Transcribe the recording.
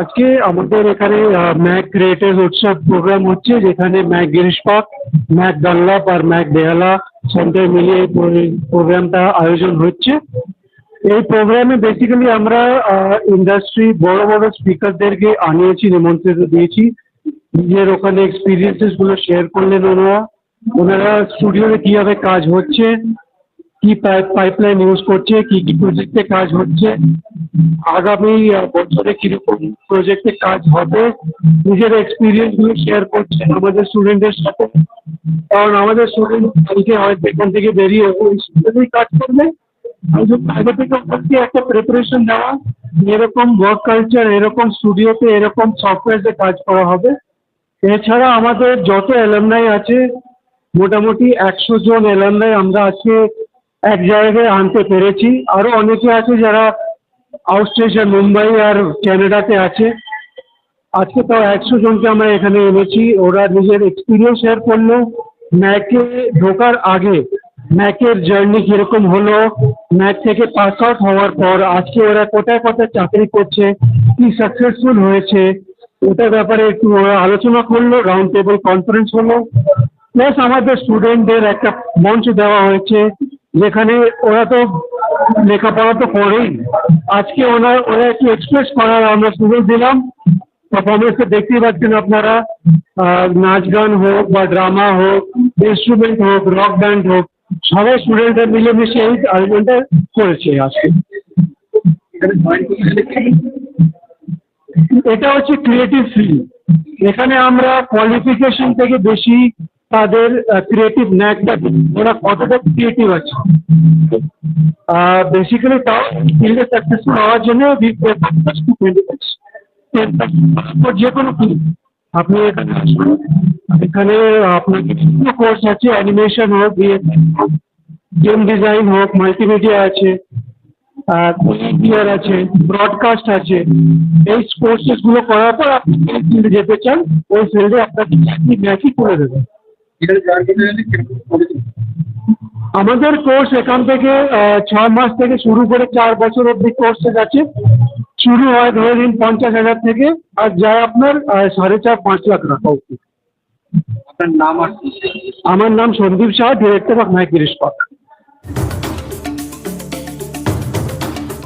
আজকে আমাদের এখানে ম্যাক ক্রিয়েটার্স উৎসব প্রোগ্রাম হচ্ছে, যেখানে Mac Girish park Mac Dunlop আর ম্যাক বেহালা সেন্টার মিলিয়ে এই প্রোগ্রামটা আয়োজন হচ্ছে। এই প্রোগ্রামে বেসিক্যালি আমরা ইন্ডাস্ট্রি বড় বড় স্পিকারদেরকে আনিয়েছি, নিমন্ত্রিত দিয়েছি। নিজের ওখানে এক্সপিরিয়েন্সেসগুলো শেয়ার করলেন ওনারা। ওনারা স্টুডিওতে কীভাবে কাজ হচ্ছে, কি পাইপলাইন ইউজ করছে, কি কি প্রজেক্টে কাজ হচ্ছে আগামী বছরে কীরকম প্রজেক্টে কাজ হবে, নিজের এক্সপিরিয়েন্সগুলো শেয়ার করছে আমাদের স্টুডেন্টদের সাথে? কারণ আমাদের স্টুডেন্ট কালকে হয়তো এখান থেকে বেরিয়ে ওই স্টুডেন্টই কাজ করবে। আগে থেকে ওদেরকে একটা প্রিপারেশন দেওয়া এরকম ওয়ার্ক কালচার এরকম স্টুডিওতে এরকম সফটওয়্যারে কাজ করা হবে। এছাড়া আমাদের যত অ্যালামনাই আছে, মোটামুটি একশো জন অ্যালামনাই আমরা আজকে এক জায়গায় আনতে পেরেছি। আরও অনেকে আছে যারা আউট স্টেশন মুম্বাই আর ক্যানাডাতে আছে। আজকে তাও একশো জনকে আমরা এখানে এনেছি। ওরা নিজের এক্সপিরিয়েন্স শেয়ার করল। ম্যাকে ঢোকার আগে ম্যাকের জার্নি কীরকম হলো? ম্যাক থেকে পাস আউট হওয়ার পর আজকে ওরা কোথায় কোথায় চাকরি করছে? কি সাকসেসফুল হয়েছে? ওটার ব্যাপারে একটু ওরা আলোচনা করল রাউন্ড টেবিল কনফারেন্স হলো। প্লাস আমাদের স্টুডেন্টদের একটা মঞ্চ দেওয়া হয়েছে। যেখানে ওরা তো লেখাপড়া তো করেই। আজকে ওরা ওরা একটু এক্সপ্রেস করার আমরা সুযোগ দিলাম। পারফরমেন্সে দেখতেই পাচ্ছেন আপনারা। নাচ গান হোক বা ড্রামা হোক ইনস্ট্রুমেন্ট হোক রক ব্যান্ড হোক, সবাই স্টুডেন্টরা মিলেমিশে এই আয়োজনটা করেছে আজকে। এটা হচ্ছে ক্রিয়েটিভ ফিল্ড এখানে আমরা কোয়ালিফিকেশন থেকে বেশি তাদের ক্রিয়েটিভ ন্যাকটা ওরা কতটা ক্রিয়েটিভ আছে। বেসিক্যালি তাও ফিল্ডে সাকসেসফুল হওয়ার জন্য যে কোনো আপনি এখানে আসুন আপনার বিভিন্ন কোর্স আছে অ্যানিমেশন হোক গেম ডিজাইন হোক মাল্টিমিডিয়া আছে বিয়ার আছে ব্রডকাস্ট আছে। এই কোর্সেসগুলো করার পর আপনি যেতে চান, ওই ফিল্ডে আপনাকে চাকরি ম্যাচই করে দেবে। আমাদের কোর্স এখান থেকে ছয় মাস থেকে শুরু করে চার বছর অবধি কোর্সেস আছে শুরু হয় ধরে নিন পঞ্চাশ হাজার থেকে আর যায় আপনার সাড়ে চার পাঁচ লাখ টাকা অবধি। আমার নাম Sandeep Shah director of my Girish park